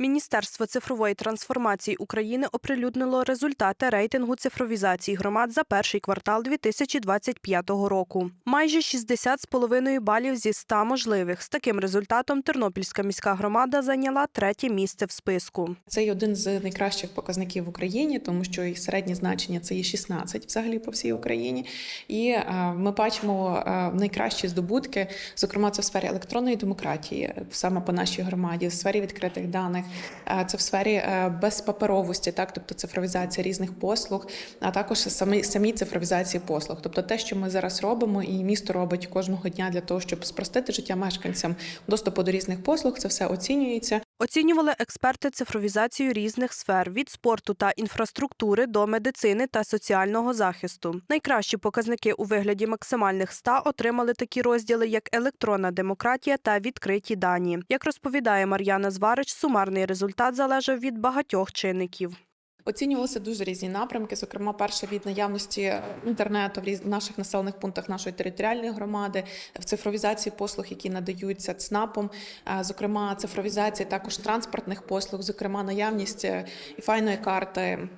Міністерство цифрової трансформації України оприлюднило результати рейтингу цифровізації громад за перший квартал 2025 року. Майже 60,5 балів зі 100 можливих. З таким результатом Тернопільська міська громада зайняла третє місце в списку. Це один з найкращих показників в Україні, тому що і середнє значення це є 16 взагалі по всій Україні. І е, ми бачимо е, найкращі здобутки, зокрема, це в сфері електронної демократії, саме по нашій громаді, в сфері відкритих даних, це в сфері е, безпаперовості, так тобто цифровізація різних послуг, а також самі самі цифровізації послуг. Тобто те, що ми зараз робимо, і місто робить кожного дня для того, щоб спростити життя мешканцям доступу до різних послуг, це все оцінюється. Оцінювали експерти цифровізацію різних сфер від спорту та інфраструктури до медицини та соціального захисту. Найкращі показники у вигляді максимальних 100 отримали такі розділи, як електронна демократія та відкриті дані. Як розповідає Мар'яна Зварич, сумарний результат залежав від багатьох чинників. Оцінювалися дуже різні напрямки. Зокрема, перше від наявності інтернету в наших населених пунктах нашої територіальної громади, в цифровізації послуг, які надаються ЦНАПом, е, зокрема, цифровізація також транспортних послуг, зокрема, наявність і файної карти.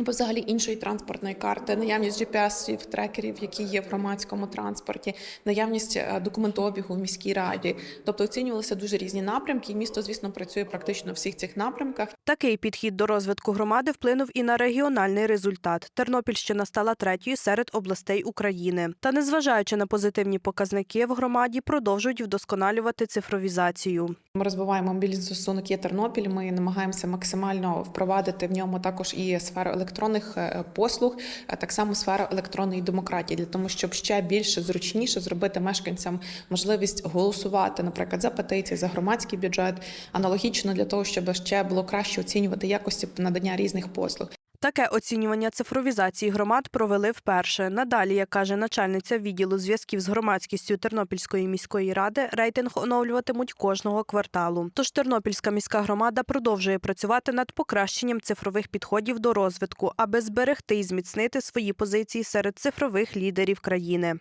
Або взагалі іншої транспортної карти, наявність GPS-ів, трекерів, які є в громадському транспорті, наявність е, документообігу в міській раді. Тобто оцінювалися дуже різні напрямки, і місто, звісно, працює практично на всіх цих напрямках. Такий підхід до розвитку громади вплинув і на регіональний результат. Тернопільщина стала третьою серед областей України. Та незважаючи на позитивні показники в громаді, продовжують вдосконалювати цифровізацію. Ми розвиваємо мобільний застосунок є Тернопіль. Ми намагаємося максимально впровадити в ньому також і сферу електронних е, послуг, так само сфера електронної демократії, для того, щоб ще більше зручніше зробити мешканцям можливість голосувати, наприклад, за петиції, за громадський бюджет, аналогічно для того, щоб ще було краще оцінювати якості надання різних послуг. Таке оцінювання цифровізації громад провели вперше. Надалі, як каже начальниця відділу зв'язків з громадськістю Тернопільської міської ради, рейтинг оновлюватимуть кожного кварталу. Тож Тернопільська міська громада продовжує працювати над покращенням цифрових підходів до розвитку, аби зберегти і зміцнити свої позиції серед цифрових лідерів країни.